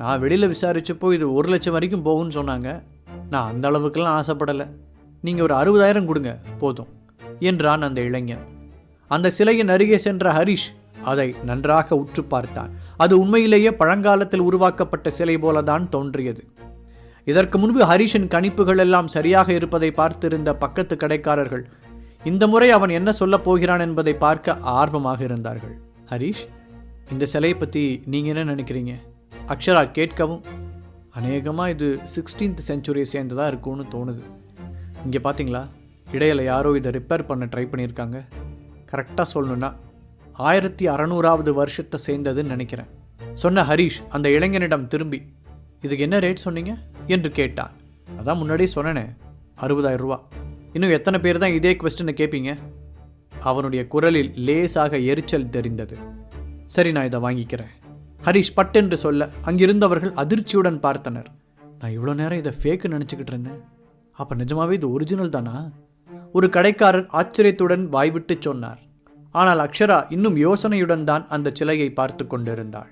நான் வெளியில் விசாரித்தப்போ இது ஒரு லட்சம் வரைக்கும் போகும்னு சொன்னாங்க. நான் அந்த அளவுக்கெல்லாம் ஆசைப்படலை. நீங்கள் ஒரு அறுபதாயிரம் கொடுங்க போதும் என்றான் அந்த இளைஞன். அந்த சிலையின் அருகே சென்ற ஹரிஷ் அதை நன்றாக உற்று பார்த்தான். அது உண்மையிலேயே பழங்காலத்தில் உருவாக்கப்பட்ட சிலை போலதான் தோன்றியது. இதற்கு முன்பு ஹரிஷின் கணிப்புகள் எல்லாம் சரியாக இருப்பதை பார்த்திருந்த பக்கத்து கடைக்காரர்கள் இந்த முறை அவன் என்ன சொல்லப் போகிறான் என்பதை பார்க்க ஆர்வமாக இருந்தார்கள். ஹரிஷ் இந்த சிலையை பற்றி நீங்கள் என்ன நினைக்கிறீங்க? அக்ஷரா கேட்கவும் அநேகமாக இது சிக்ஸ்டீன்த் செஞ்சுரியை சேர்ந்ததாக இருக்கும்னு தோணுது. இங்கே பார்த்தீங்களா இடையில் யாரோ இதை ரிப்பேர் பண்ண ட்ரை பண்ணியிருக்காங்க. கரெக்டாக சொல்லணுன்னா ஆயிரத்தி அறநூறாவது வருஷத்தை சேர்ந்ததுன்னு நினைக்கிறேன். சொன்ன ஹரிஷ் அந்த இளைஞனிடம் திரும்பி இதுக்கு என்ன ரேட் சொன்னீங்க? என்று கேட்டான். அதான் முன்னாடியே சொன்னேனே அறுபதாயிரம் ரூபா. இன்னும் எத்தனை பேர் தான் இதே கொஸ்டினை கேட்பீங்க அவனுடைய குரலில் லேசாக எரிச்சல் தெரிந்தது. சரி நான் இதை வாங்கிக்கிறேன். ஹரிஷ் பட் என்று சொல்ல அங்கிருந்தவர்கள் அதிர்ச்சியுடன் பார்த்தனர். நான் இவ்வளோ நேரம் இதை ஃபேக்கு நினச்சிக்கிட்டு இருந்தேன். அப்போ நிஜமாவே இது ஒரிஜினல் தானா? ஒரு கடைக்காரர் ஆச்சரியத்துடன் வாய்விட்டு சொன்னார். ஆனால் அக்ஷரா இன்னும் யோசனையுடன் தான் அந்த சிலையை பார்த்து கொண்டிருந்தாள்.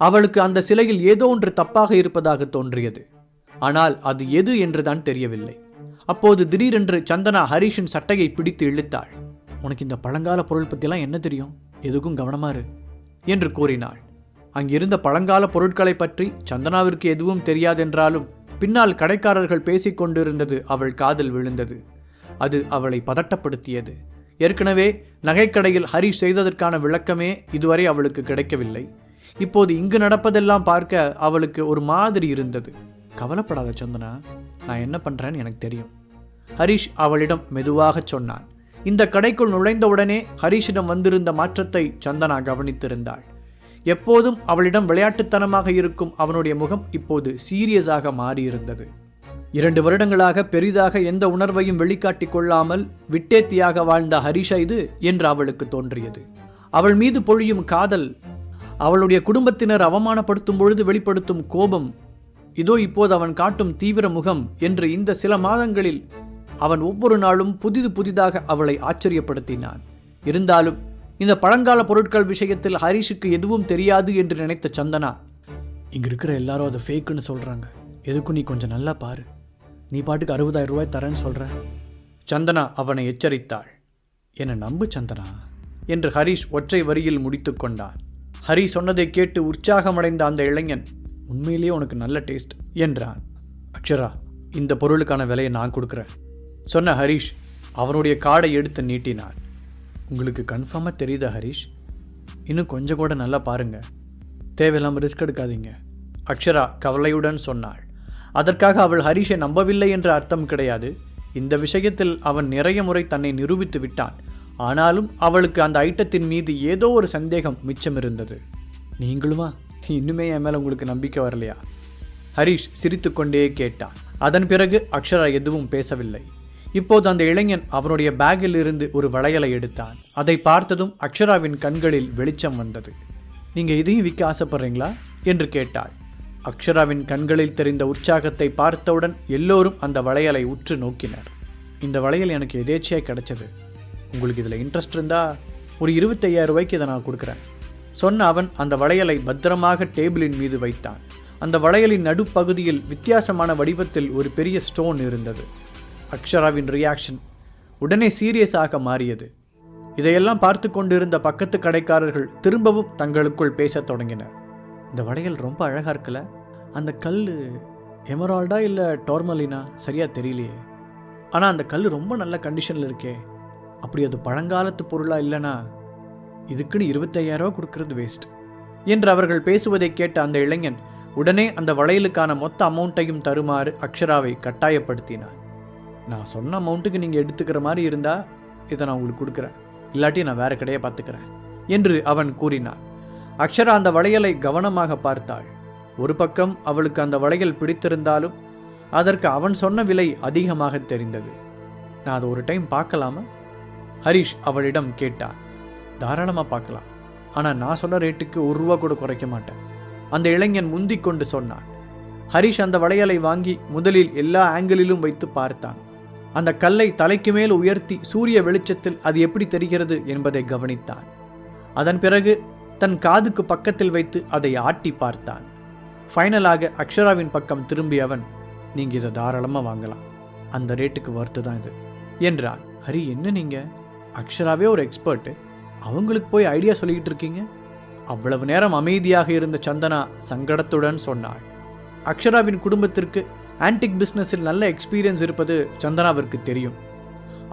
அவளுக்கு அந்த சிலையில் ஏதோ ஒன்று தப்பாக இருப்பதாக தோன்றியது. ஆனால் அது எது என்றுதான் தெரியவில்லை. அப்போது திடீரென்று சந்தனா ஹரிஷின் சட்டையை பிடித்து இழுத்தாள். உனக்கு இந்த பழங்கால பொருள் பற்றிலாம் என்ன தெரியும்? எதுக்கும் கவனமாறு என்று கூறினாள். அங்கிருந்த பழங்கால பொருட்களை பற்றி சந்தனாவிற்கு எதுவும் தெரியாதென்றாலும் பின்னால் கடைக்காரர்கள் பேசிக் கொண்டிருந்தது அவள் காதில் விழுந்தது. அது அவளை பதட்டப்படுத்தியது. ஏற்கனவே நகைக்கடையில் ஹரிஷ் செய்ததற்கான விளக்கமே இதுவரை அவளுக்கு கிடைக்கவில்லை. இப்போது இங்கு நடப்பதெல்லாம் பார்க்க அவளுக்கு ஒரு மாதிரி இருந்தது. கவலைப்படாத சந்தனா நான் என்ன பண்ணுறேன்னு எனக்கு தெரியும். ஹரிஷ் அவளிடம் மெதுவாகச் சொன்னான். இந்த கடைக்குள் நுழைந்தவுடனே ஹரிஷிடம் வந்திருந்த மாற்றத்தை சந்தனா கவனித்திருந்தாள். எப்போதும் அவளிடம் விளையாட்டுத்தனமாக இருக்கும் அவனுடைய முகம் இப்போது சீரியஸாக மாறியிருந்தது. இரண்டு வருடங்களாக பெரிதாக எந்த உணர்வையும் வெளிக்காட்டிக் கொள்ளாமல் விட்டேத்தியாக வாழ்ந்த ஹரிஷா இது என்று அவளுக்கு தோன்றியது. அவள் மீது பொழியும் காதல் அவளுடைய குடும்பத்தினர் அவமானப்படுத்தும் பொழுது வெளிப்படுத்தும் கோபம் இதோ இப்போது அவன் காட்டும் தீவிர முகம் என்று இந்த சில மாதங்களில் அவன் ஒவ்வொரு நாளும் புதிது புதிதாக அவளை ஆச்சரியப்படுத்தினான். இருந்தாலும் இந்த பழங்கால பொருட்கள் விஷயத்தில் ஹரிஷுக்கு எதுவும் தெரியாது என்று நினைத்த சந்தனா இங்க இருக்கிற எல்லாரும் அதை ஃபேக்குன்னு சொல்றாங்க. எதுக்கும் நீ கொஞ்சம் நல்லா பாரு. நீ பாட்டுக்கு அறுபதாயிரம் ரூபாய் தரேன்னு சொல்ற? சந்தனா அவனை எச்சரித்தாள். என்னை நம்பு சந்தனா? என்று ஹரிஷ் ஒற்றை வரியில் முடித்து கொண்டான் ஹரி சொன்னதை கேட்டு உற்சாகமடைந்த அந்த இளைஞன் உண்மையிலேயே உனக்கு நல்ல டேஸ்ட் என்றான். அக்ஷரா இந்த பொருளுக்கான விலையை நான் கொடுக்குறேன் சொன்ன ஹரிஷ் அவனுடைய கார்டை எடுத்து நீட்டினான் உங்களுக்கு கன்ஃபார்மாக தெரியுதா ஹரிஷ்? இன்னும் கொஞ்சம் கூட நல்லா பாருங்கள் தேவையில்லாமல் ரிஸ்க் எடுக்காதீங்க. அக்ஷரா கவலையுடன் சொன்னாள். அதற்காக அவள் ஹரிஷை நம்பவில்லை என்ற அர்த்தம் கிடையாது. இந்த விஷயத்தில் அவன் நிறைய முறை தன்னை நிரூபித்து விட்டான். ஆனாலும் அவளுக்கு அந்த ஐட்டத்தின் மீது ஏதோ ஒரு சந்தேகம் மிச்சம் இருந்தது. நீங்களுமா? இன்னுமே என் மேலே உங்களுக்கு நம்பிக்கை வரலையா? ஹரிஷ் சிரித்துக்கொண்டே கேட்டான். அதன் பிறகு அக்ஷரா எதுவும் பேசவில்லை. இப்போது அந்த இளைஞன் அவனுடைய பேக்கில் இருந்து ஒரு வளையலை எடுத்தான். அதை பார்த்ததும் அக்ஷராவின் கண்களில் வெளிச்சம் வந்தது. நீங்க இதையும் விற்க ஆசைப்படுறீங்களா? என்று கேட்டாள். அக்ஷராவின் கண்களில் தெரிந்த உற்சாகத்தை பார்த்தவுடன் எல்லோரும் அந்த வளையலை உற்று நோக்கினர். இந்த வளையல் எனக்கு எதேச்சியாக கிடைச்சது? உங்களுக்கு இதில் இன்ட்ரெஸ்ட் இருந்தா ஒரு இருபத்தையாயிரம் ரூபாய்க்கு இதை நான் கொடுக்குறேன். சொன்ன அவன் அந்த வளையலை பத்திரமாக டேபிளின் மீது வைத்தான். அந்த வளையலின் நடுப்பகுதியில் வித்தியாசமான வடிவத்தில் ஒரு பெரிய ஸ்டோன் இருந்தது. அக்ஷராவின் ரியாக்ஷன் உடனே சீரியஸாக மாறியது. இதையெல்லாம் பார்த்து கொண்டிருந்த பக்கத்து கடைக்காரர்கள் திரும்பவும் தங்களுக்குள் பேசத் தொடங்கினர். இந்த வளையல் ரொம்ப அழகாக இருக்குல்ல? அந்த கல் எமரால்டா இல்லை டோர்மலினா சரியாக தெரியலையே. ஆனால் அந்த கல் ரொம்ப நல்ல கண்டிஷனில் இருக்கே. அப்படி அது பழங்காலத்து பொருளாக இல்லைனா? இதுக்குன்னு இருபத்தையாயிரம் கொடுக்கறது வேஸ்ட் என்று அவர்கள் பேசுவதை கேட்ட அந்த இளைஞன் உடனே அந்த வளையலுக்கான மொத்த அமௌண்ட்டையும் தருமாறு அக்ஷராவை கட்டாயப்படுத்தினார் நான் சொன்ன அமௌண்ட்டுக்கு நீங்கள் எடுத்துக்கிற மாதிரி இருந்தா இதை நான் உங்களுக்கு கொடுக்குறேன். இல்லாட்டி நான் வேற கடையை பார்த்துக்கிறேன் என்று அவன் கூறினான். அக்ஷரா அந்த வளையலை கவனமாக பார்த்தாள். ஒரு பக்கம் அவளுக்கு அந்த வளையல் பிடித்திருந்தாலும் அதற்கு அவன் சொன்ன விலை அதிகமாக தெரிந்தது. நான் அதை ஒரு டைம் பார்க்கலாமா? ஹரிஷ் அவளிடம் கேட்டான். தாராளமாக பார்க்கலாம். ஆனால் நான் சொன்ன ரேட்டுக்கு ஒரு ரூபா கூட குறைக்க மாட்டேன் அந்த இளைஞன் முந்திக் கொண்டு சொன்னான். ஹரிஷ் அந்த வளையலை வாங்கி முதலில் எல்லா ஆங்கிளிலும் வைத்து பார்த்தான். அந்த கல்லை தலைக்கு மேல் உயர்த்தி சூரிய வெளிச்சத்தில் அது எப்படி தெரிகிறது என்பதை கவனித்தான். அதன் பிறகு தன் காதுக்கு பக்கத்தில் வைத்து அதை ஆட்டி பார்த்தான். ஃபைனலாக அக்ஷராவின் பக்கம் திரும்பிய அவன் நீங்கள் இதை தாராளமாக வாங்கலாம். அந்த ரேட்டுக்கு ஒர்த்து தான் இது என்றான். ஹரி என்ன நீங்கள் அக்ஷராவே ஒரு எக்ஸ்பர்ட்டு. அவங்களுக்கு போய் ஐடியா சொல்லிக்கிட்டு இருக்கீங்க? அவ்வளவு நேரம் அமைதியாக இருந்த சந்தனா சங்கடத்துடன் சொன்னாள். அக்ஷராவின் குடும்பத்திற்கு ஆன்டிக் பிஸ்னஸில் நல்ல எக்ஸ்பீரியன்ஸ் இருப்பது சந்தனாவிற்கு தெரியும்.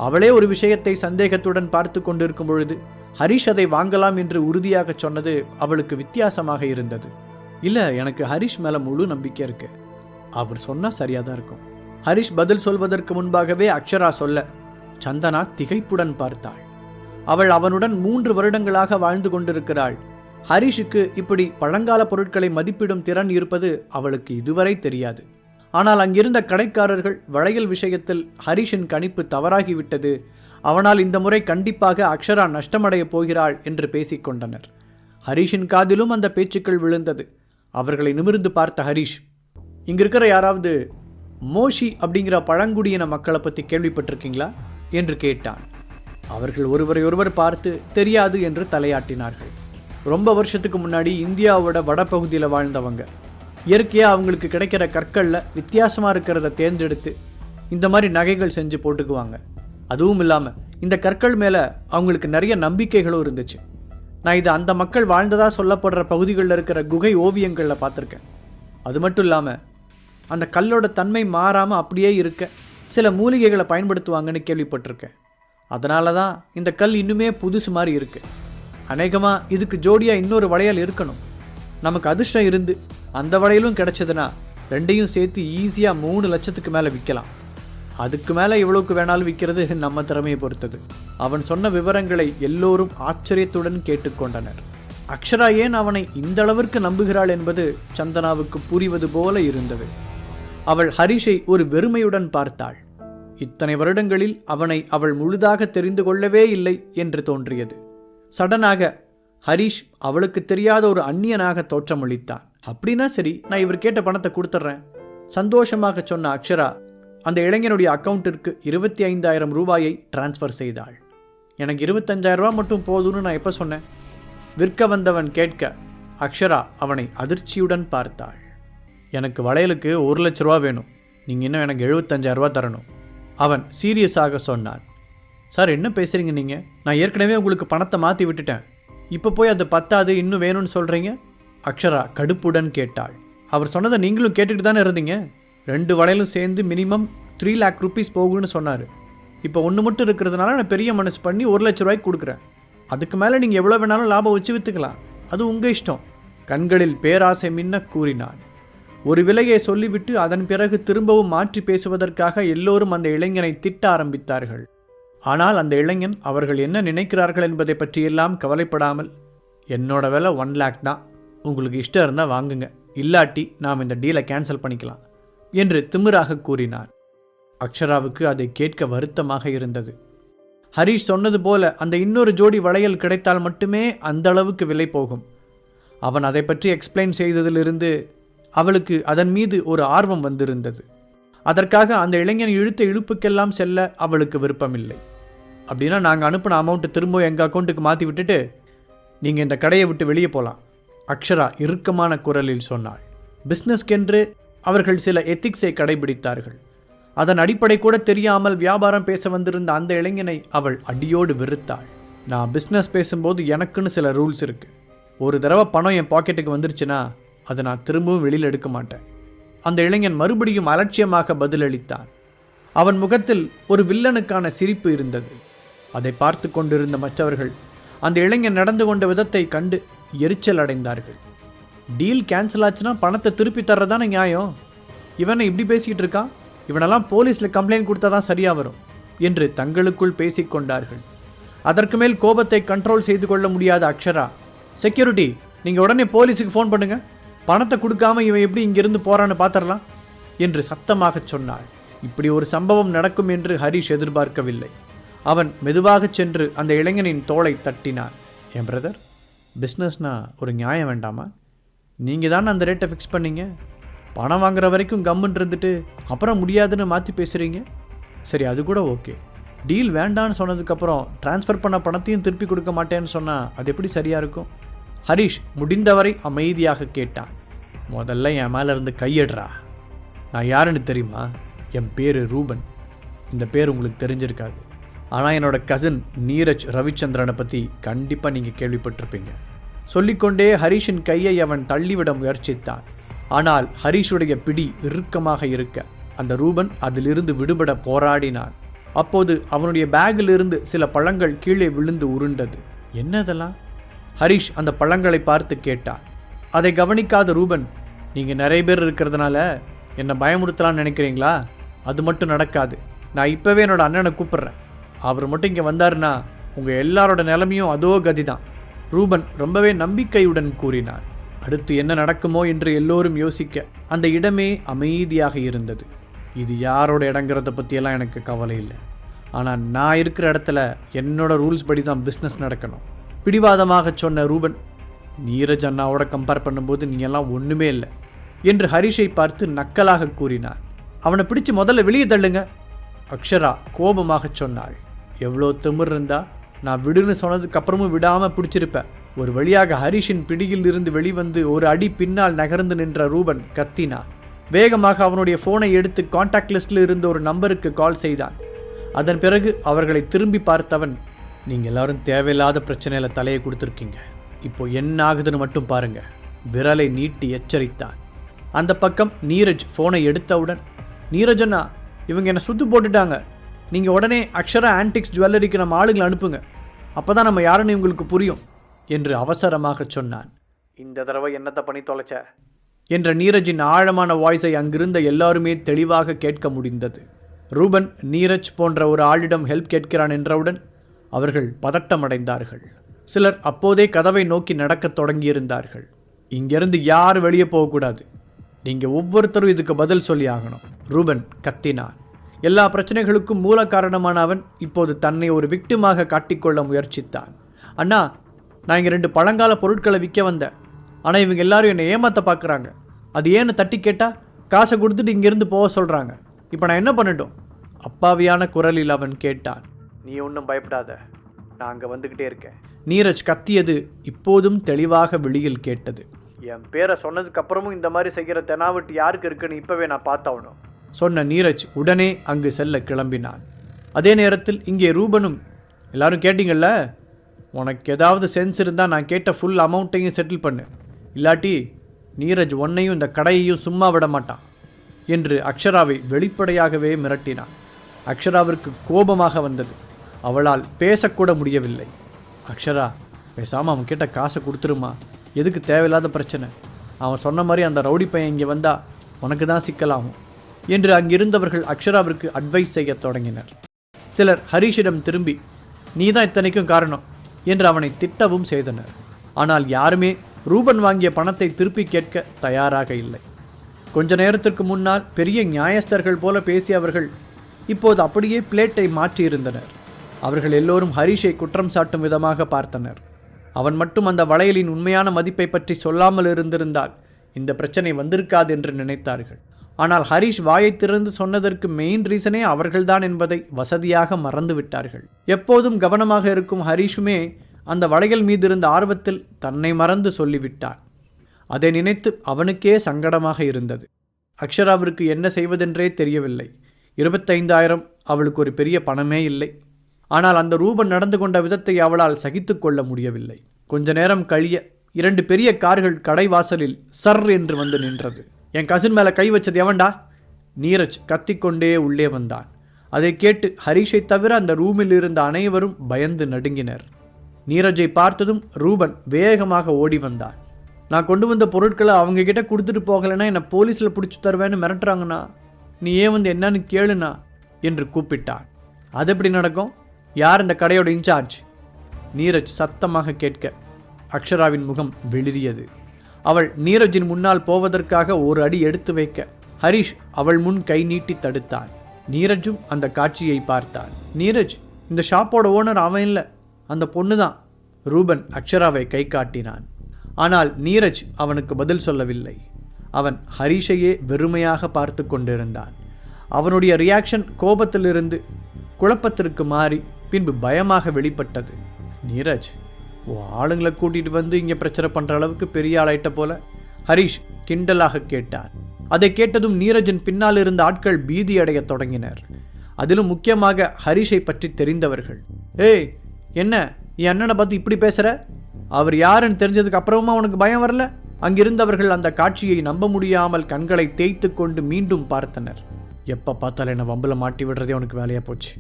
அவளே ஒரு விஷயத்தை சந்தேகத்துடன் பார்த்து கொண்டிருக்கும் பொழுது ஹரிஷ் அதை வாங்கலாம் என்று உறுதியாக சொன்னது அவளுக்கு வித்தியாசமாக இருந்தது. இல்லை எனக்கு ஹரிஷ் மேலே முழு நம்பிக்கை இருக்கு. அவர் சொன்னா சரியாக தான் இருக்கும். ஹரிஷ் பதில் சொல்வதற்கு முன்பாகவே அக்ஷரா சொல்ல சந்தனா திகைப்புடன் பார்த்தாள். அவள் அவனுடன் மூன்று வருடங்களாக வாழ்ந்து கொண்டிருக்கிறாள். ஹரிஷுக்கு இப்படி பழங்கால பொருட்களை மதிப்பிடும் திறன் இருப்பது அவளுக்கு இதுவரை தெரியாது. ஆனால் அங்கிருந்த கடைக்காரர்கள் வளையல் விஷயத்தில் ஹரிஷின் கணிப்பு தவறாகிவிட்டது. அவனால் இந்த முறை கண்டிப்பாக அக்ஷரா நஷ்டமடையப் போகிறாள் என்று பேசிக்கொண்டனர் ஹரிஷின் காதிலும் அந்த பேச்சுக்கள் விழுந்தது. அவர்களை நிமிர்ந்து பார்த்த ஹரிஷ் இங்கிருக்கிற யாராவது மோஷி அப்படிங்கிற பழங்குடியின மக்களை பற்றி கேள்விப்பட்டிருக்கீங்களா? என்று கேட்டான். அவர்கள் ஒருவரை ஒருவர் பார்த்து தெரியாது என்று தலையாட்டினார்கள். ரொம்ப வருஷத்துக்கு முன்னாடி இந்தியாவோட வடபகுதியில் வாழ்ந்தவங்க. இயற்கையாக அவங்களுக்கு கிடைக்கிற கற்களில் வித்தியாசமாக இருக்கிறத தேர்ந்தெடுத்து இந்த மாதிரி நகைகள் செஞ்சு போட்டுக்குவாங்க. அதுவும் இல்லாமல் இந்த கற்கள் மேலே அவங்களுக்கு நிறைய நம்பிக்கைகளும் இருந்துச்சு. நான் இதை அந்த மக்கள் வாழ்ந்ததாக சொல்லப்படுற பகுதிகளில் இருக்கிற குகை ஓவியங்களில் பார்த்துருக்கேன். அது மட்டும் இல்லாமல் அந்த கல்லோட தன்மை மாறாமல் அப்படியே இருக்க சில மூலிகைகளை பயன்படுத்துவாங்கன்னு கேள்விப்பட்டிருக்கேன். அதனால தான் இந்த கல் இன்னுமே புதுசு மாதிரி இருக்குது அநேகமாக இதுக்கு ஜோடியாக இன்னொரு வளையல் இருக்கணும். நமக்கு அதிர்ஷ்டம் இருந்து அந்த வடையிலும் கிடைச்சதுன்னா ரெண்டையும் சேர்த்து ஈஸியாக மூணு லட்சத்துக்கு மேலே விற்கலாம் அதுக்கு மேலே எவ்வளோக்கு வேணாலும் விற்கிறது நம்ம திறமையை பொறுத்தது. அவன் சொன்ன விவரங்களை எல்லோரும் ஆச்சரியத்துடன் கேட்டுக்கொண்டனர். அக்ஷரா ஏன் அவனை இந்த அளவிற்கு நம்புகிறாள் என்பது சந்தனாவுக்கு புரிவது போல இருந்தது. அவள் ஹரிஷை ஒரு வெறுமையுடன் பார்த்தாள். இத்தனை வருடங்களில் அவனை அவள் முழுதாக தெரிந்து கொள்ளவே இல்லை என்று தோன்றியது. சடனாக ஹரிஷ் அவளுக்கு தெரியாத ஒரு அந்நியனாக தோற்றமளித்தான். அப்படின்னா சரி நான் இவர் கேட்ட பணத்தை கொடுத்துட்றேன். சந்தோஷமாக சொன்ன அக்ஷரா அந்த இளைஞனுடைய அக்கவுண்டிற்கு இருபத்தி ஐந்தாயிரம் ரூபாயை டிரான்ஸ்ஃபர் செய்தாள். எனக்கு இருபத்தஞ்சாயிரம் ரூபா மட்டும் போதும்னு நான் எப்போ சொன்னேன்? விற்க வந்தவன் கேட்க அக்ஷரா அவனை அதிர்ச்சியுடன் பார்த்தாள். எனக்கு வளையலுக்கு ஒரு லட்ச ரூபா வேணும். நீங்கள் இன்னும் எனக்கு எழுபத்தஞ்சாயிரரூபா தரணும். அவன் சீரியஸாக சொன்னான். சார் என்ன பேசுகிறீங்க நீங்கள் நான் ஏற்கனவே உங்களுக்கு பணத்தை மாற்றி விட்டுட்டேன். இப்போ போய் அது பத்தாது இன்னும் வேணும்னு சொல்கிறீங்க அக்ஷரா கடுப்புடன் கேட்டாள். அவர் சொன்னதை நீங்களும் கேட்டுக்கிட்டு தானே இருந்தீங்க? ரெண்டு வளையலும் சேர்ந்து மினிமம் த்ரீ லேக் ருபீஸ் போகும்னு சொன்னார். இப்போ ஒன்று மட்டும் இருக்கிறதுனால நான் பெரிய மனசு பண்ணி ஒரு லட்ச ரூபாய்க்கு கொடுக்குறேன். அதுக்கு மேலே நீங்கள் எவ்வளோ வேணாலும் லாபம் வச்சு விற்றுக்கலாம் அது உங்கள் இஷ்டம். கண்களில் பேராசை மின்ன கூறினான் ஒரு விலையை சொல்லிவிட்டு அதன் பிறகு திரும்பவும் மாற்றி பேசுவதற்காக எல்லோரும் அந்த இளைஞனை திட்ட ஆரம்பித்தார்கள். ஆனால் அந்த இளைஞன் அவர்கள் என்ன நினைக்கிறார்கள் என்பதை பற்றியெல்லாம் கவலைப்படாமல் என்னோட விலை ஒன் லேக் தான். உங்களுக்கு இஷ்டம் இருந்தால் வாங்குங்க. இல்லாட்டி நாம் இந்த டீலை கேன்சல் பண்ணிக்கலாம் என்று திமிராக கூறினார் அக்ஷராவுக்கு அதை கேட்க வருத்தமாக இருந்தது. ஹரிஷ் சொன்னது போல அந்த இன்னொரு ஜோடி வளையல் கிடைத்தால் மட்டுமே அந்த அளவுக்கு விலை போகும். அவன் அதை பற்றி எக்ஸ்பிளைன் செய்ததிலிருந்து அவளுக்கு அதன் மீது ஒரு ஆர்வம் வந்திருந்தது. அதற்காக அந்த இளைஞன் இழுத்த இழுப்புக்கெல்லாம் செல்ல அவளுக்கு விருப்பமில்லை. அப்படின்னா நாங்கள் அனுப்பின அமௌண்ட்டு திரும்ப எங்கள் அக்கௌண்ட்டுக்கு மாற்றி விட்டுட்டு நீங்கள் இந்த கடையை விட்டு வெளியே போகலாம் அக்ஷரா இறுக்கமான குரலில் சொன்னாள். பிஸ்னஸ்க்கென்று அவர்கள் சில எத்திக்ஸை கடைபிடித்தார்கள். அதன் அடிப்படை கூட தெரியாமல் வியாபாரம் பேச வந்திருந்த அந்த இளைஞனை அவள் அடியோடு வெறுத்தாள். நான் பிஸ்னஸ் பேசும்போது எனக்குன்னு சில ரூல்ஸ் இருக்குது ஒரு தடவை பணம் என் பாக்கெட்டுக்கு வந்துருச்சுன்னா அதை நான் திரும்பவும் வெளியில் எடுக்க மாட்டேன். அந்த இளைஞன் மறுபடியும் அலட்சியமாக பதிலளித்தான். அவன் முகத்தில் ஒரு வில்லனுக்கான சிரிப்பு இருந்தது. அதை பார்த்து கொண்டிருந்த மற்றவர்கள் அந்த இளைஞன் நடந்து கொண்ட விதத்தை கண்டு எரிச்சல் அடைந்தார்கள். டீல் கேன்சல் ஆச்சுன்னா பணத்தை திருப்பி தர்றதானே நியாயம்? இவனை இப்படி பேசிக்கிட்டு இருக்கான் இவனெல்லாம் போலீஸில் கம்ப்ளைண்ட் கொடுத்தா தான் சரியாக வரும் என்று தங்களுக்குள் பேசிக்கொண்டார்கள் அதற்கு மேல் கோபத்தை கண்ட்ரோல் செய்து கொள்ள முடியாத அக்ஷரா செக்யூரிட்டி நீங்கள் உடனே போலீஸுக்கு ஃபோன் பண்ணுங்கள் பணத்தை கொடுக்காம இவன் எப்படி இங்கிருந்து போகிறான்னு பார்த்துடலாம் என்று சத்தமாகச் சொன்னாள். இப்படி ஒரு சம்பவம் நடக்கும் என்று ஹரிஷ் எதிர்பார்க்கவில்லை. அவன் மெதுவாகச் சென்று அந்த இளைஞனின் தோளை தட்டினான். என் பிரதர் பிஸ்னஸ்னா ஒரு நியாயம் வேண்டாமா? நீங்கள் தானே அந்த ரேட்டை ஃபிக்ஸ் பண்ணீங்க? பணம் வாங்குற வரைக்கும் கம்முன்னு இருந்துட்டு அப்புறம் முடியாதுன்னு மாற்றி பேசுகிறீங்க சரி அது கூட ஓகே டீல் வேண்டான்னு சொன்னதுக்கப்புறம் ட்ரான்ஸ்ஃபர் பண்ண பணத்தையும் திருப்பி கொடுக்க மாட்டேன்னு சொன்னால் அது எப்படி சரியாக இருக்கும்? ஹரிஷ் முடிந்தவரை அமைதியாக கேட்டான். முதல்ல என் மேலே இருந்து கையடுறா. நான் யாருன்னு தெரியுமா? என் பேர் ரூபன். இந்த பேர் உங்களுக்கு தெரிஞ்சிருக்காது. ஆனால் என்னோட கசின் நீரஜ் ரவிச்சந்திரனை பற்றி கண்டிப்பாக நீங்கள் கேள்விப்பட்டிருப்பீங்க. சொல்லிக்கொண்டே ஹரிஷின் கையை அவன் தள்ளிவிட முயற்சித்தான். ஆனால் ஹரிஷுடைய பிடி இறுக்கமாக இருக்க அந்த ரூபன் அதிலிருந்து விடுபட போராடினான். அப்போது அவனுடைய பேக்கில் இருந்து சில பழங்கள் கீழே விழுந்து உருண்டது. என்னதெல்லாம்? ஹரிஷ் அந்த பழங்களை பார்த்து கேட்டான். அதை கவனிக்காத ரூபன் நீங்கள் நிறைய பேர் இருக்கிறதுனால என்னை பயமுறுத்தலான்னு நினைக்கிறீங்களா? அது மட்டும் நடக்காது. நான் இப்போவே என்னோட அண்ணனை கூப்பிட்றேன். அவர் மட்டும் இங்கே வந்தாருன்னா உங்கள் எல்லாரோட நிலைமையும் அதோ கதி தான் ரூபன் ரொம்பவே நம்பிக்கையுடன் கூறினார். அடுத்து என்ன நடக்குமோ என்று எல்லோரும் யோசிக்க அந்த இடமே அமைதியாக இருந்தது. இது யாரோட இடங்கிறத பற்றியெல்லாம் எனக்கு கவலை இல்லை. ஆனால் நான் இருக்கிற இடத்துல என்னோட ரூல்ஸ் படி தான் பிஸ்னஸ் நடக்கணும். பிடிவாதமாக சொன்ன ரூபன் நீரஜ் அண்ணாவோட கம்பேர் பண்ணும்போது நீ எல்லாம் ஒன்றுமே இல்லை என்று ஹரிஷை பார்த்து நக்கலாக கூறினார். அவனை பிடிச்சு முதல்ல வெளியே தள்ளுங்க அக்ஷரா கோபமாக சொன்னாள். எவ்வளோ திமிர் இருந்தா நான் விடுன்னு சொன்னதுக்கு அப்புறமும் விடாமல் பிடிச்சிருப்பேன். ஒரு வழியாக ஹரிஷின் பிடியில் இருந்து வெளிவந்து ஒரு அடி பின்னால் நகர்ந்து நின்ற ரூபன் கத்தினான். வேகமாக அவனுடைய ஃபோனை எடுத்து காண்டாக்ட் லிஸ்டில் இருந்த ஒரு நம்பருக்கு கால் செய்தான். அதன் பிறகு அவர்களை திரும்பி பார்த்தவன் நீங்கள் எல்லாரும் தேவையில்லாத பிரச்சனையில் தலையை கொடுத்துருக்கீங்க. இப்போ என்ன ஆகுதுன்னு மட்டும் பாருங்க. விரலை நீட்டி எச்சரித்தான். அந்த பக்கம் நீரஜ் ஃபோனை எடுத்தவுடன் நீரஜ் அண்ணா இவங்க என்னை சுத்து போட்டுட்டாங்க. நீங்கள் உடனே அக்ஷரா ஆன்டிக்ஸ் ஜுவல்லரிக்கு நம்ம ஆளுங்களை அனுப்புங்க. அப்போ தான் நம்ம யாருன்னு உங்களுக்கு புரியும் என்று அவசரமாக சொன்னான். இந்த தடவை என்னத்தை பண்ணி தொலைச்ச? என்ற நீரஜின் ஆழமான வாய்ஸை அங்கிருந்த எல்லாருமே தெளிவாக கேட்க முடிந்தது. ரூபன் நீரஜ் போன்ற ஒரு ஆளிடம் ஹெல்ப் கேட்கிறான் என்றவுடன் அவர்கள் பதட்டமடைந்தார்கள். சிலர் அப்போதே கதவை நோக்கி நடக்கத் தொடங்கியிருந்தார்கள். இங்கிருந்து யார் வெளியே போகக்கூடாது? நீங்கள் ஒவ்வொருத்தரும் இதுக்கு பதில் சொல்லி ஆகணும் ரூபன் கத்தினான். எல்லா பிரச்சனைகளுக்கும் மூல காரணமான அவன் இப்போது தன்னை ஒரு விக்டிமாக காட்டிக்கொள்ள முயற்சித்தான். அண்ணா நான் இங்கே ரெண்டு பழங்கால பொருட்களை விற்க வந்தேன். ஆனால் இவங்க எல்லாரும் என்னை ஏமாத்த பார்க்குறாங்க அது ஏன்னு தட்டி கேட்டால் காசை கொடுத்துட்டு இங்கேருந்து போக சொல்கிறாங்க இப்போ நான் என்ன பண்ணட்டும்? அப்பாவியான குரலில் அவன் கேட்டான். நீ ஒன்றும் பயப்படாத. நான் அங்கே வந்துக்கிட்டே இருக்கேன். நீரஜ் கத்தியது இப்போதும் தெளிவாக வெளியில் கேட்டது. என் பேரை சொன்னதுக்கு அப்புறமும் இந்த மாதிரி செய்கிற தெனாவட்டு யாருக்கு இருக்குன்னு இப்போவே நான் பார்த்தாவணும் சொன்ன நீரஜ் உடனே அங்கு செல்ல கிளம்பினான். அதே நேரத்தில் இங்கே ரூபனும் எல்லாரும் கேட்டிங்கள்ல உனக்கு ஏதாவது சென்ஸ் இருந்தால் நான் கேட்ட ஃபுல் அமௌண்ட்டையும் செட்டில் பண்ணு. இல்லாட்டி நீரஜ் ஒன்னையும் இந்த கடையையும் சும்மா விட மாட்டான் என்று அக்ஷராவை வெளிப்படையாகவே மிரட்டினான். அக்ஷராவிற்கு கோபமாக வந்தது. அவளால் பேசக்கூட முடியவில்லை. அக்ஷரா பேசாமல் அவன் கிட்ட காசை கொடுத்துருமா? எதுக்கு தேவையில்லாத பிரச்சனை. அவன் சொன்ன மாதிரி அந்த ரவுடி பையன் இங்கே வந்தால் உனக்கு தான் சிக்கலாகும். என்று அங்கிருந்தவர்கள் அக்ஷராவிற்கு அட்வைஸ் செய்யத் தொடங்கினர். சிலர் ஹரிஷிடம் திரும்பி நீதான் இத்தனைக்கும் காரணம் என்று அவனை திட்டவும் செய்தனர். ஆனால் யாருமே ரூபன் வாங்கிய பணத்தை திருப்பி கேட்க தயாராக இல்லை. கொஞ்ச நேரத்திற்கு முன்னால் பெரிய நியாயஸ்தர்கள் போல பேசிய அவர்கள் இப்போது அப்படியே பிளேட்டை மாற்றியிருந்தனர் அவர்கள் எல்லோரும் ஹரிஷை குற்றம் சாட்டும் விதமாக பார்த்தனர். அவன் மட்டும் அந்த வளையலின் உண்மையான மதிப்பை பற்றி சொல்லாமல் இருந்திருந்தால் இந்த பிரச்சனை வந்திருக்காது என்று நினைத்தார்கள். ஆனால் ஹரிஷ் வாயை திறந்து சொன்னதற்கு மெயின் ரீசனே அவர்கள்தான் என்பதை வசதியாக மறந்து விட்டார்கள் எப்போதும் கவனமாக இருக்கும் ஹரிஷுமே அந்த வளையல் மீது இருந்த ஆர்வத்தில் தன்னை மறந்து சொல்லிவிட்டான். அதை நினைத்து அவனுக்கே சங்கடமாக இருந்தது. அக்ஷராவிற்கு என்ன செய்வதென்றே தெரியவில்லை. இருபத்தைந்தாயிரம் அவளுக்கு ஒரு பெரிய பணமே இல்லை. ஆனால் அந்த ரூபன் நடந்து கொண்ட விதத்தை அவளால் சகித்து கொள்ள முடியவில்லை. கொஞ்ச நேரம் கழிய இரண்டு பெரிய கார்கள் கடைவாசலில் சர் என்று வந்து நின்றது. என் கசின் மேலே கை வச்சது எவன்டா? நீரஜ் கத்திக்கொண்டே உள்ளே வந்தான். அதை கேட்டு ஹரிஷை தவிர அந்த ரூமில் இருந்த அனைவரும் பயந்து நடுங்கினர். நீரஜை பார்த்ததும் ரூபன் வேகமாக ஓடி வந்தான். நான் கொண்டு வந்த பொருட்களை அவங்க கிட்ட கொடுத்துட்டு போகலைன்னா என்னை போலீஸில் பிடிச்சி தருவேன்னு மிரட்டுறாங்கண்ணா. நீ ஏன் வந்து என்னன்னு கேளுண்ணா? என்று கூப்பிட்டான். அது எப்படி நடக்கும்? யார் இந்த கடையோட இன்சார்ஜ்? நீரஜ் சத்தமாக கேட்க அக்ஷராவின் முகம் வெளிரியது அவள் நீரஜின் முன்னால் போவதற்காக ஒரு அடி எடுத்து வைக்க ஹரிஷ் அவள் முன் கை நீட்டி தடுத்தான். நீரஜும் அந்த காட்சியை பார்த்தான். நீரஜ் இந்த ஷாப்போட ஓனர் அவன் இல்லை. அந்த பொண்ணு தான் ரூபன் அக்ஷராவை கை காட்டினான். ஆனால் நீரஜ் அவனுக்கு பதில் சொல்லவில்லை. அவன் ஹரிஷையே வெறுமையாக பார்த்து கொண்டிருந்தான். அவனுடைய ரியாக்ஷன் கோபத்திலிருந்து குழப்பத்திற்கு மாறி பின்பு பயமாக வெளிப்பட்டது. நீரஜ் ஓ ஆளுங்களை கூட்டிகிட்டு வந்து இங்கே பிரச்சனை பண்ணுற அளவுக்கு பெரிய ஆளாயிட்ட போல ஹரிஷ் கிண்டலாக கேட்டார். அதை கேட்டதும் நீரஜின் பின்னால் இருந்த ஆட்கள் பீதி அடையத் தொடங்கினர். அதிலும் முக்கியமாக ஹரிஷை பற்றி தெரிந்தவர்கள். ஏய் என்ன? என் அண்ணனை பார்த்து இப்படி பேசுற? அவர் யாருன்னு தெரிஞ்சதுக்கு அப்புறமா உனக்கு பயம் வரல? அங்கிருந்தவர்கள் அந்த காட்சியை நம்ப முடியாமல் கண்களை தேய்த்து கொண்டு மீண்டும் பார்த்தனர். எப்போ பார்த்தாலும் என்னை வம்புல மாட்டி விடுறதே உனக்கு வேலையா போச்சு.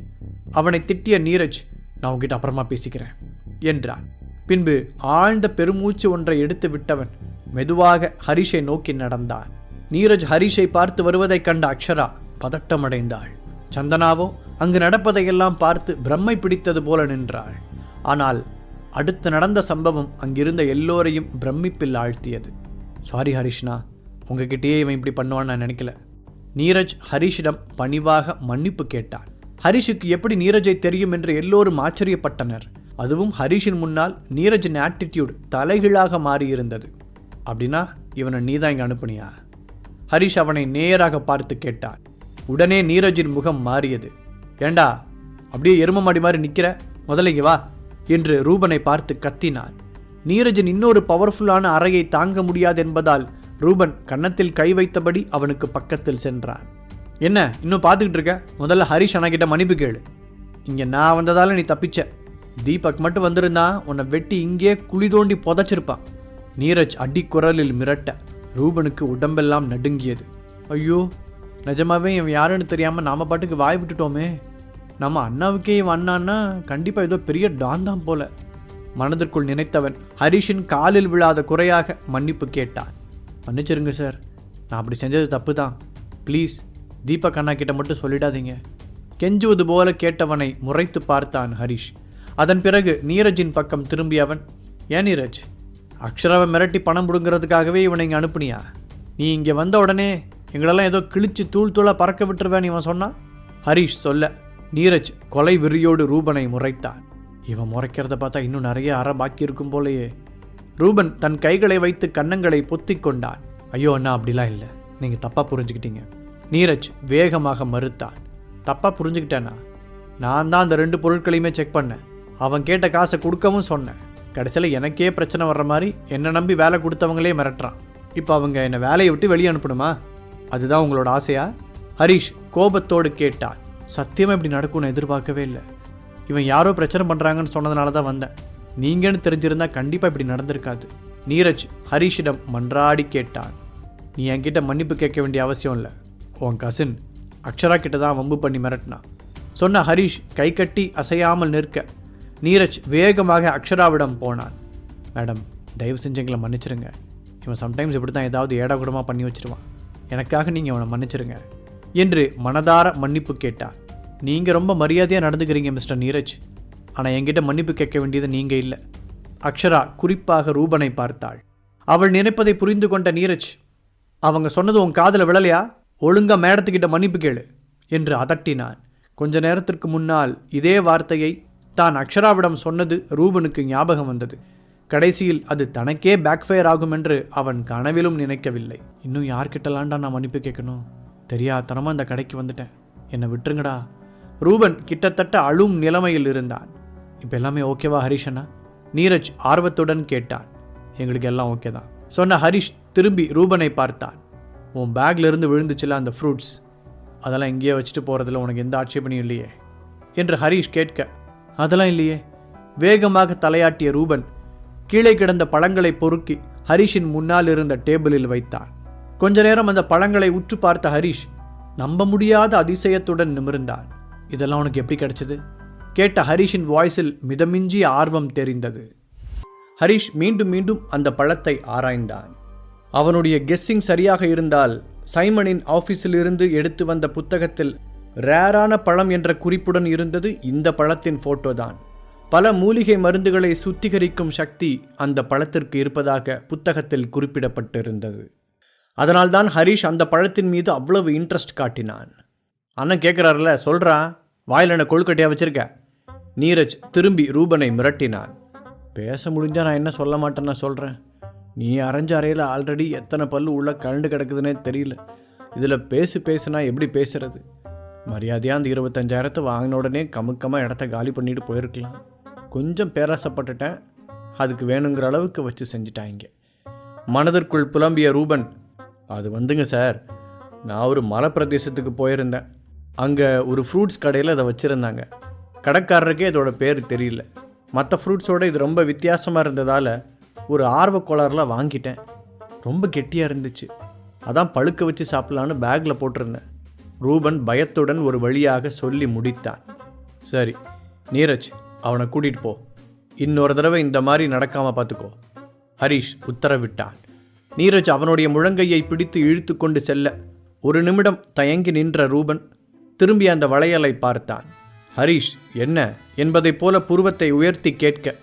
அவனை திட்டிய நீரஜ் நான் உங்ககிட்ட அப்புறமா பேசிக்கிறேன் என்றான் பின்பு ஆழ்ந்த பெருமூச்சு ஒன்றை எடுத்து விட்டவன் மெதுவாக ஹரிஷை நோக்கி நடந்தான். நீரஜ் ஹரிஷை பார்த்து வருவதைக் கண்ட அக்ஷரா பதட்டமடைந்தாள். சந்தனாவோ அங்கு நடப்பதையெல்லாம் பார்த்து பிரம்மை பிடித்தது போல நின்றாள். ஆனால் அடுத்து நடந்த சம்பவம் அங்கிருந்த எல்லோரையும் பிரமிப்பில் ஆழ்த்தியது. சாரி ஹரிஷ்ணா உங்ககிட்டயே இவன் இப்படி பண்ணுவான்னு நான் நினைக்கல. நீரஜ் ஹரிஷிடம் பணிவாக மன்னிப்பு கேட்டான். ஹரிஷுக்கு எப்படி நீரஜை தெரியும் என்று எல்லோரும் ஆச்சரியப்பட்டனர். அதுவும் ஹரிஷின் முன்னால் நீரஜின் ஆட்டிடியூட் தலைகீழாக மாறியிருந்தது. அப்படின்னா இவனை நீதான் இங்கே அனுப்புனியா? ஹரிஷ் அவனை நேராக பார்த்து கேட்டான். உடனே நீரஜின் முகம் மாறியது. ஏண்டா அப்படியே எரும மாடி மாதிரி நிற்கிற முதல்ல வா என்று ரூபனை பார்த்து கத்தினார் நீரஜின் இன்னொரு பவர்ஃபுல்லான அறையை தாங்க முடியாது என்பதால் ரூபன் கன்னத்தில் கை வைத்தபடி அவனுக்கு பக்கத்தில் சென்றான். என்ன இன்னும் பார்த்துக்கிட்டு இருக்க? முதல்ல ஹரிஷ் அண்ணா மன்னிப்பு கேளு. இங்கே நான் வந்ததால நீ தப்பிச்ச. தீபக் மட்டும் வந்திருந்தா உன்னை வெட்டி இங்கே குழி தோண்டி புதைச்சிருப்பான். நீரஜ் அடிக்குரலில் மிரட்ட ரூபனுக்கு உடம்பெல்லாம் நடுங்கியது. ஐயோ நிஜமாவே இவன் யாருன்னு தெரியாமல் நாம் பாட்டுக்கு வாய் விட்டுட்டோமே. நம்ம அண்ணாவுக்கே இவன் அண்ணான்னா கண்டிப்பாக ஏதோ பெரிய டான் தான் போல. மனதிற்குள் நினைத்தவன் ஹரிஷின் காலில் விழாத குறையாக மன்னிப்பு கேட்டான். மன்னிச்சிருங்க சார் நான் அப்படி செஞ்சது தப்பு தான் ப்ளீஸ் தீபக் அண்ணா கிட்ட மட்டும் சொல்லிடாதீங்க. கெஞ்சுவது போல கேட்டவனை முறைத்து பார்த்தான் ஹரிஷ். அதன் பிறகு நீரஜின் பக்கம் திரும்பியவன் ஏன் நீரஜ்? அக்ஷராவை மிரட்டி பணம் பிடுங்கிறதுக்காகவே இவனை இங்கே அனுப்புனியா? நீ இங்கே வந்த உடனே எங்களெல்லாம் ஏதோ கிழிச்சு தூள் தூளாக பறக்க விட்டுருவேன் இவன் சொன்னான். ஹரிஷ் சொல்ல நீரஜ் கொலை வெறியோடு ரூபனை முறைத்தான். இவன் முறைக்கிறத பார்த்தா இன்னும் நிறைய அற பாக்கி இருக்கும் போலயே. ரூபன் தன் கைகளை வைத்து கன்னங்களை பொத்தி கொண்டான். ஐயோ அண்ணா அப்படிலாம் இல்லை. நீங்கள் தப்பாக புரிஞ்சுக்கிட்டீங்க. நீரஜ் வேகமாக மறுத்தான். தப்பாக புரிஞ்சுக்கிட்டேனா? நான் தான் அந்த ரெண்டு பொருட்களையுமே செக் பண்ணேன். அவன் கேட்ட காசை கொடுக்கவும் சொன்னேன். கடைசியில் எனக்கே பிரச்சனை வர்ற மாதிரி என்னை நம்பி வேலை கொடுத்தவங்களே மிரட்டுறான். இப்போ அவங்க என்னை வேலையை விட்டு வெளியே அனுப்பணுமா? அதுதான் உங்களோட ஆசையா? ஹரிஷ் கோபத்தோடு கேட்டான் சத்தியமாக இப்படி நடக்கும்னு எதிர்பார்க்கவே இல்லை. இவன் யாரோ பிரச்சனை பண்ணுறாங்கன்னு சொன்னதுனால தான் வந்தேன். நீங்கன்னு தெரிஞ்சிருந்தா கண்டிப்பாக இப்படி நடந்திருக்காது. நீரஜ் ஹரிஷிடம் மன்றாடி கேட்டான். நீ என்கிட்ட மன்னிப்பு கேட்க வேண்டிய அவசியம் இல்லை. உன் கசின் அக்ஷரா கிட்ட தான் வம்பு பண்ணி மிரட்டினான். சொன்ன ஹரிஷ் கை கட்டி அசையாமல் நிற்க நீரஜ் வேகமாக அக்ஷராவிடம் போனான். மேடம் தயவு செஞ்சு எங்களை மன்னிச்சிருங்க. இவன் சம்டைம்ஸ் இப்படி தான் ஏதாவது ஏடாகுடமாக பண்ணி வச்சிருவான். எனக்காக நீங்கள் அவனை மன்னிச்சிருங்க என்று மனதார மன்னிப்பு கேட்டான். நீங்கள் ரொம்ப மரியாதையாக நடந்துக்கிறீங்க மிஸ்டர் நீரஜ். ஆனால் என்கிட்ட மன்னிப்பு கேட்க வேண்டியது நீங்கள் இல்லை. அக்ஷரா குறிப்பாக ரூபனை பார்த்தாள். அவள் நினைப்பதை புரிந்து கொண்ட நீரஜ் அவங்க சொன்னது உன் காதில் விழலையா? ஒழுங்காக மேடத்துக்கிட்ட மன்னிப்பு கேளு என்று அதட்டினான். கொஞ்ச நேரத்திற்கு முன்னால் இதே வார்த்தையை தான் அக்ஷராவிடம் சொன்னது ரூபனுக்கு ஞாபகம் வந்தது. கடைசியில் அது தனக்கே பேக்ஃபயர் ஆகும் என்று அவன் கனவிலும் நினைக்கவில்லை. இன்னும் யார்கிட்டலாண்டா நான் மன்னிப்பு கேட்கணும்? தெரியாதனமாக இந்த கடைக்கு வந்துட்டேன். என்னை விட்டுருங்கடா. ரூபன் கிட்டத்தட்ட அழும் நிலைமையில் இருந்தான். இப்போ எல்லாமே ஓகேவா ஹரிஷ் அண்ணா? நீரஜ் ஆர்வத்துடன் கேட்டான். எங்களுக்கு எல்லாம் ஓகே தான். சொன்ன ஹரிஷ் திரும்பி ரூபனை பார்த்தான். உன் பேக்ல இருந்து விழுந்துச்சுல அந்த ஃப்ரூட்ஸ் அதெல்லாம் இங்கேயே வச்சுட்டு போகிறதுல உனக்கு எந்த ஆட்சேபனையும் இல்லையே? என்று ஹரிஷ் கேட்க அதெல்லாம் இல்லையே. வேகமாக தலையாட்டிய ரூபன் கீழே கிடந்த பழங்களை பொறுக்கி ஹரிஷின் முன்னால் இருந்த டேபிளில் வைத்தான். கொஞ்ச நேரம் அந்த பழங்களை உற்று பார்த்த ஹரிஷ் நம்ப முடியாத அதிசயத்துடன் நிமிர்ந்தான். இதெல்லாம் உனக்கு எப்படி கிடைச்சது? கேட்ட ஹரிஷின் வாய்ஸில் மிதமிஞ்சிய ஆர்வம் தெரிந்தது. ஹரிஷ் மீண்டும் மீண்டும் அந்த பழத்தை ஆராய்ந்தான். அவனுடைய கெஸ்ஸிங் சரியாக இருந்தால் சைமனின் ஆஃபீஸிலிருந்து இருந்து எடுத்து வந்த புத்தகத்தில் ரேரான பழம் என்ற குறிப்புடன் இருந்தது இந்த பழத்தின் ஃபோட்டோ தான் பல மூலிகை மருந்துகளை சுத்திகரிக்கும் சக்தி அந்த பழத்திற்கு இருப்பதாக புத்தகத்தில் குறிப்பிடப்பட்டிருந்தது. அதனால்தான் ஹரிஷ் அந்த பழத்தின் மீது அவ்வளவு இன்ட்ரெஸ்ட் காட்டினான். அண்ணன் கேட்குறாருல சொல்கிறான் வாயில் என்ன கொழுக்கட்டையாக வச்சிருக்க? நீரஜ் திரும்பி ரூபனை மிரட்டினான். பேச முடிஞ்சால் நான் என்ன சொல்ல மாட்டேன்னு சொல்கிறேன் நீ அரைஞ்ச அறையில் ஆல்ரெடி எத்தனை பல்லு உள்ள கலண்டு கிடக்குதுன்னே தெரியல. இதில் பேசு பேசுனா எப்படி பேசுறது? மரியாதையாக அந்த இருபத்தஞ்சாயிரத்தை வாங்கின உடனே கமுக்கமாக இடத்த காலி பண்ணிட்டு போயிருக்கலாம். கொஞ்சம் பேராசப்பட்டுட்டேன். அதுக்கு வேணுங்கிற அளவுக்கு வச்சு செஞ்சிட்டாங்க. மனதிற்குள் புலம்பிய ரூபன் அது வந்துங்க சார். நான் ஒரு மலை பிரதேசத்துக்கு போயிருந்தேன். அங்கே ஒரு ஃப்ரூட்ஸ் கடையில் அதை வச்சுருந்தாங்க. கடைக்காரருக்கே இதோட பேர் தெரியல. மற்ற ஃப்ரூட்ஸோட இது ரொம்ப வித்தியாசமாக இருந்ததால் ஒரு ஆர்வ கோளாறில் வாங்கிட்டேன். ரொம்ப கெட்டியாக இருந்துச்சு. அதான் பழுக்க வச்சு சாப்பிட்லான்னு பேக்கில் போட்டிருந்தேன். ரூபன் பயத்துடன் ஒரு வழியாக சொல்லி முடித்தான். சரி நீரஜ் அவனை கூட்டிகிட்டு போ. இன்னொரு தடவை இந்த மாதிரி நடக்காமல் பார்த்துக்கோ ஹரிஷ் உத்தரவிட்டான். நீரஜ் அவனுடைய முழங்கையை பிடித்து இழுத்து கொண்டு செல்ல ஒரு நிமிடம் தயங்கி நின்ற ரூபன் திரும்பி அந்த வளையலை பார்த்தான். ஹரிஷ் என்ன? என்பதைப் போல புருவத்தை உயர்த்தி கேட்க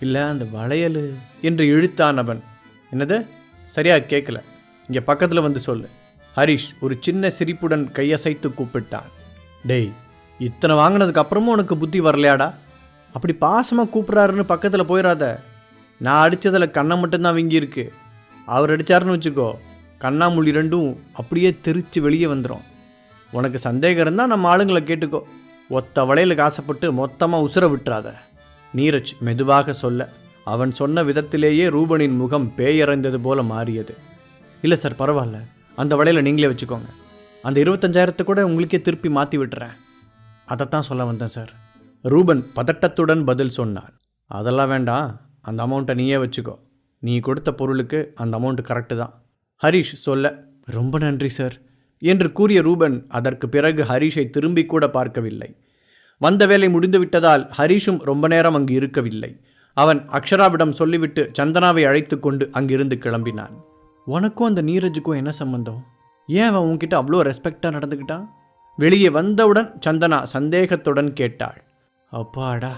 இல்லை அந்த வளையல் என்று இழுத்தான் அவன். என்னது? சரியாக கேட்கல இங்கே பக்கத்தில் வந்து சொல்லு. ஹரிஷ் ஒரு சின்ன சிரிப்புடன் கையசைத்து கூப்பிட்டான். டேய் இத்தனை வாங்கினதுக்கு அப்புறமும் உனக்கு புத்தி வரலையாடா? அப்படி பாசமாக கூப்பிட்றாருன்னு பக்கத்தில் போயிடாத நான் அடித்ததில் கண்ணை மட்டும்தான் வீங்கியிருக்கு. அவர் அடித்தாருன்னு வச்சுக்கோ கண்ணாமூழி ரெண்டும் அப்படியே தெரித்து வெளியே வந்துடும் உனக்கு சந்தேகம் இருந்தால் நம்ம ஆளுங்களை கேட்டுக்கோ. ஒத்த வளையலுக்கு ஆசைப்பட்டு மொத்தமாக உசுர விட்டுறாத. நீரஜ் மெதுவாக சொல்ல அவன் சொன்ன விதத்திலேயே ரூபனின் முகம் பேயறைந்தது போல மாறியது. இல்லை சார் பரவாயில்ல. அந்த வலையில் நீங்களே வச்சுக்கோங்க. அந்த இருபத்தஞ்சாயிரத்தை கூட உங்களுக்கே திருப்பி மாற்றி விட்டுறேன். அதைத்தான் சொல்ல வந்தேன் சார். ரூபன் பதட்டத்துடன் பதில் சொன்னார். அதெல்லாம் வேண்டாம். அந்த அமௌண்ட்டை நீயே வச்சுக்கோ. நீ கொடுத்த பொருளுக்கு அந்த அமௌண்ட் கரெக்டு தான். ஹரிஷ் சொல்ல ரொம்ப நன்றி சார். என்று கூறிய ரூபன் அதற்கு பிறகு ஹரிஷை திரும்பி கூட பார்க்கவில்லை. வந்த வேலை முடிந்துவிட்டதால் ஹரிஷும் ரொம்ப நேரம் அங்கு இருக்கவில்லை. அவன் அக்ஷராவிடம் சொல்லிவிட்டு சந்தனாவை அழைத்து கொண்டு அங்கிருந்து கிளம்பினான். உனக்கும் அந்த நீரஜுக்கும் என்ன சம்மந்தம் ஏன் அவன் உன்கிட்ட அவ்வளோ ரெஸ்பெக்டாக நடந்துக்கிட்டான் வெளியே வந்தவுடன் சந்தனா சந்தேகத்துடன் கேட்டாள். அப்பாடா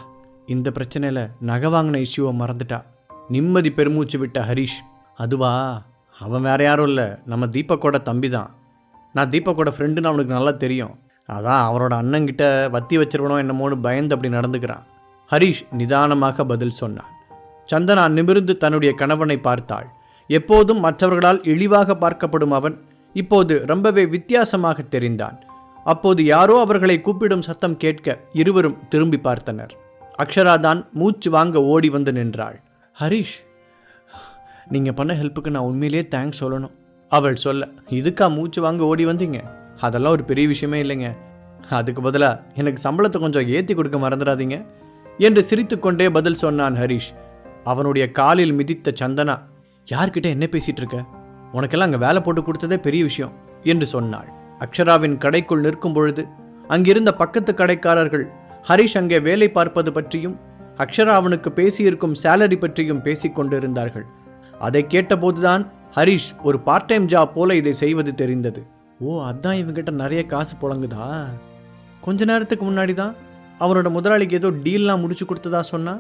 இந்த பிரச்சனையில் நகை வாங்கின இஷ்யூவை மறந்துட்டா. நிம்மதி பெருமூச்சு விட்ட ஹரிஷ் அதுவா? அவன் வேற யாரும் இல்லை நம்ம தீபக்கோட தம்பி தான் நான் தீபக்கோட ஃப்ரெண்டுன்னு அவனுக்கு நல்லா தெரியும். அதான் அவரோட அண்ணங்கிட்ட வத்தி வச்சிருவனோ என்னமோன்னு பயந்து அப்படி நடந்துக்கிறான். ஹரிஷ் நிதானமாக பதில் சொன்னான். சந்தனா நிமிர்ந்து தன்னுடைய கணவனை பார்த்தாள். எப்போதும் மற்றவர்களால் இழிவாக பார்க்கப்படும் அவன் இப்போது ரொம்பவே வித்தியாசமாக தெரிந்தான். அப்போது யாரோ அவர்களை கூப்பிடும் சத்தம் கேட்க இருவரும் திரும்பி பார்த்தனர். அக்ஷரா தான் மூச்சு வாங்க ஓடி வந்து நின்றாள். ஹரிஷ் நீங்கள் பண்ண ஹெல்ப்புக்கு நான் உண்மையிலேயே தேங்க்ஸ் சொல்லணும். அவள் சொல்ல இதுக்கா மூச்சு வாங்க ஓடி வந்தீங்க? அதெல்லாம் ஒரு பெரிய விஷயமே இல்லைங்க. அதுக்கு பதிலாக எனக்கு சம்பளத்தை கொஞ்சம் ஏற்றி கொடுக்க மறந்துடாதீங்க. என்று சிரித்துக்கொண்டே பதில் சொன்னான் ஹரிஷ். அவனுடைய காலில் மிதித்த சந்தனா யார்கிட்ட என்ன பேசிட்டு இருக்க உனக்கெல்லாம் அங்கே வேலை போட்டு கொடுத்ததே பெரிய விஷயம் என்று சொன்னாள். அக்ஷராவின் கடைக்குள் நிற்கும் பொழுது அங்கிருந்த பக்கத்து கடைக்காரர்கள் ஹரிஷ் அங்கே வேலை பார்ப்பது பற்றியும் அக்ஷரா அவனுக்கு பேசியிருக்கும் சேலரி பற்றியும் பேசிக்கொண்டிருந்தார்கள் அதை கேட்டபோதுதான் ஹரிஷ் ஒரு பார்ட் டைம் ஜாப் போல இதை செய்வது தெரிந்தது. ஓ அதான் இவங்கிட்ட நிறைய காசு புழங்குதா? கொஞ்ச நேரத்துக்கு முன்னாடி தான் அவனோட முதலாளிக்கு ஏதோ டீல்லாம் முடிச்சு கொடுத்ததா சொன்னா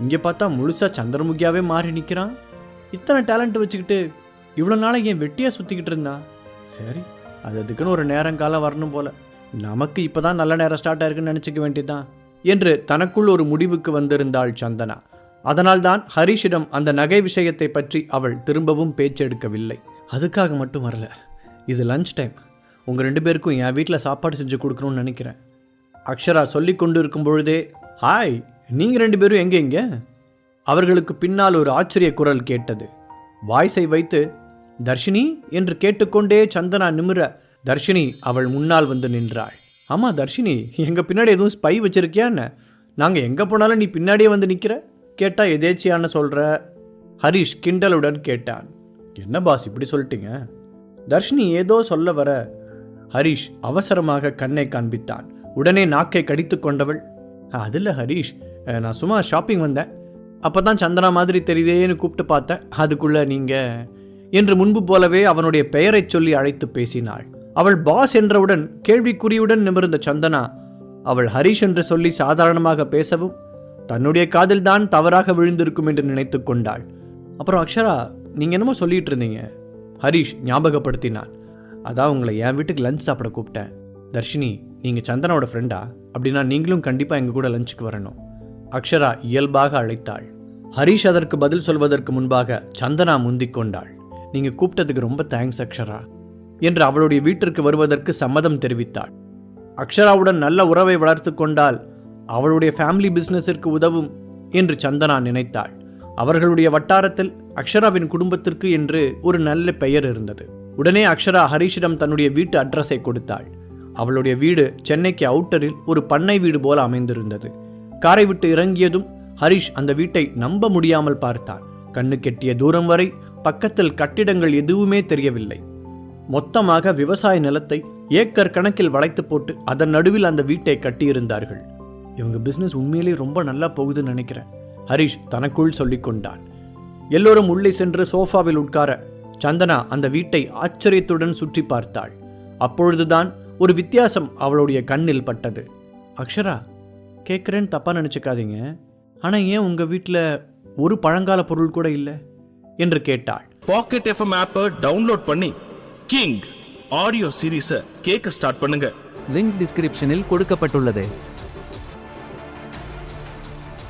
இங்கே பார்த்தா முழுசா சந்திரமுகியாவே மாறி நிற்கிறான் இத்தனை டேலண்ட் வச்சுக்கிட்டு இவ்வளோ நாளைக்கு ஏன் வெட்டியாக சுற்றிக்கிட்டு இருந்தான் சரி. அது அதுக்குன்னு ஒரு நேரம் காலம் வரணும் போல. நமக்கு இப்பதான் நல்ல நேரம் ஸ்டார்ட் ஆயிருக்குன்னு நினச்சிக்க வேண்டியதுதான். என்று தனக்குள் ஒரு முடிவுக்கு வந்திருந்தாள் சந்தனா. அதனால்தான் ஹரிஷிடம் அந்த நகை விஷயத்தை பற்றி அவள் திரும்பவும் பேச்செடுக்கவில்லை. அதுக்காக மட்டும் வரல. இது லஞ்ச் டைம் உங்கள் ரெண்டு பேருக்கும் என் வீட்டில் சாப்பாடு செஞ்சு கொடுக்கணும்னு நினைக்கிறேன். அக்ஷரா சொல்லி கொண்டு இருக்கும் பொழுதே ஹாய் நீங்கள் ரெண்டு பேரும் எங்கே இங்கே? அவர்களுக்கு பின்னால் ஒரு ஆச்சரிய குரல் கேட்டது. வாய்ஸை வைத்து தர்ஷினி என்று கேட்டுக்கொண்டே சந்தனா நிமிர தர்ஷினி அவள் முன்னால் வந்து நின்றாள். ஆமாம் தர்ஷினி எங்கள் பின்னாடி எதுவும் ஸ்பை வச்சிருக்கியா என்ன? நாங்கள் எங்கே போனாலும் நீ பின்னாடியே வந்து நிற்கிற கேட்டால் எதேச்சியான சொல்கிற ஹரிஷ் கிண்டலுடன் கேட்டான். என்ன பாஸ் இப்படி சொல்லிட்டீங்க? தர்ஷினி ஏதோ சொல்ல வர. ஹரிஷ் அவசரமாக கண்ணை காண்பித்தான். உடனே நாக்கை கடித்து கொண்டவள். அதில் ஹரிஷ் நான் சும்மா ஷாப்பிங் வந்தேன். அப்போ தான் சந்தனா மாதிரி தெரியுதேன்னு கூப்பிட்டு பார்த்தேன். அதுக்குள்ளே நீங்கள் என்று முன்பு போலவே அவனுடைய பெயரைச் சொல்லி அழைத்து பேசினாள். அவள் பாஸ் என்றவுடன் கேள்விக்குறியுடன் நிமிர்ந்த சந்தனா அவள் ஹரிஷ் என்று சொல்லி சாதாரணமாக பேசவும் தன்னுடைய காதில்தான் தவறாக விழுந்திருக்கும் என்று நினைத்து கொண்டாள். அப்புறம் அக்ஷரா நீங்கள் என்னமோ சொல்லிட்டு இருந்தீங்க ஹரிஷ் ஞாபகப்படுத்தினான். அதான் உங்களை என் வீட்டுக்கு லஞ்ச் சாப்பிட கூப்பிட்டேன். தர்ஷினி நீங்கள் சந்தனாவோட ஃப்ரெண்டா அப்படின்னா நீங்களும் கண்டிப்பாக எங்கள் கூட லஞ்சுக்கு வரணும். அக்ஷரா இயல்பாக அழைத்தாள். ஹரிஷ் அதற்கு பதில் சொல்வதற்கு முன்பாக சந்தனா முந்திக் கொண்டாள். நீங்கள் கூப்பிட்டதுக்கு ரொம்ப தேங்க்ஸ் அக்ஷரா என்று அவளுடைய வீட்டிற்கு வருவதற்கு சம்மதம் தெரிவித்தாள். அக்ஷராவுடன் நல்ல உறவை வளர்த்து கொண்டால் அவளுடைய ஃபேமிலி பிஸ்னஸிற்கு உதவும் என்று சந்தனா நினைத்தாள். அவர்களுடைய வட்டாரத்தில் அக்ஷராவின் குடும்பத்திற்கு என்று ஒரு நல்ல பெயர் இருந்தது. உடனே அக்ஷரா ஹரீஷிடம் தன்னுடைய வீட்டு அட்ரஸை கொடுத்தாள். அவளுடைய வீடு சென்னைக்கு அவுட்டரில் ஒரு பண்ணை வீடு போல அமைந்திருந்தது. காரை விட்டு இறங்கியதும் ஹரிஷ் அந்த வீட்டை நம்ப முடியாமல் பார்த்தான் கண்ணு கெட்டிய தூரம் வரை பக்கத்தில் கட்டிடங்கள் எதுவுமே தெரியவில்லை. மொத்தமாக விவசாய நிலத்தை ஏக்கர் கணக்கில் வளைத்து போட்டு அதன் நடுவில் அந்த வீட்டை கட்டியிருந்தார்கள். இவங்க பிசினஸ் உண்மையிலேயே ரொம்ப நல்லா போகுதுன்னு நினைக்கிறேன் ஹரிஷ் தனக்குள் சொல்லிக்கொண்டான் எல்லோரும் உள்ளே சென்று சோஃபாவில் உட்கார சந்தனா அந்த வீட்டை ஆச்சரியத்துடன் சுற்றி பார்த்தாள். அப்பொழுதுதான் ஒரு வித்தியாசம் அவளுடைய கண்ணில் பட்டது. அக்ஷரா கேட்குறேன்னு தப்பா நினச்சிக்காதீங்க. ஆனால் ஏன் உங்கள் வீட்டில் ஒரு பழங்கால பொருள் கூட இல்லை? என்று கேட்டாள். பாக்கெட் எஃப்எம் ஆப்பை டவுன்லோட் பண்ணி கிங் ஆடியோ சீரீஸை கேட்க ஸ்டார்ட் பண்ணுங்க. லிங்க் டிஸ்கிரிப்ஷனில் கொடுக்கப்பட்டுள்ளது.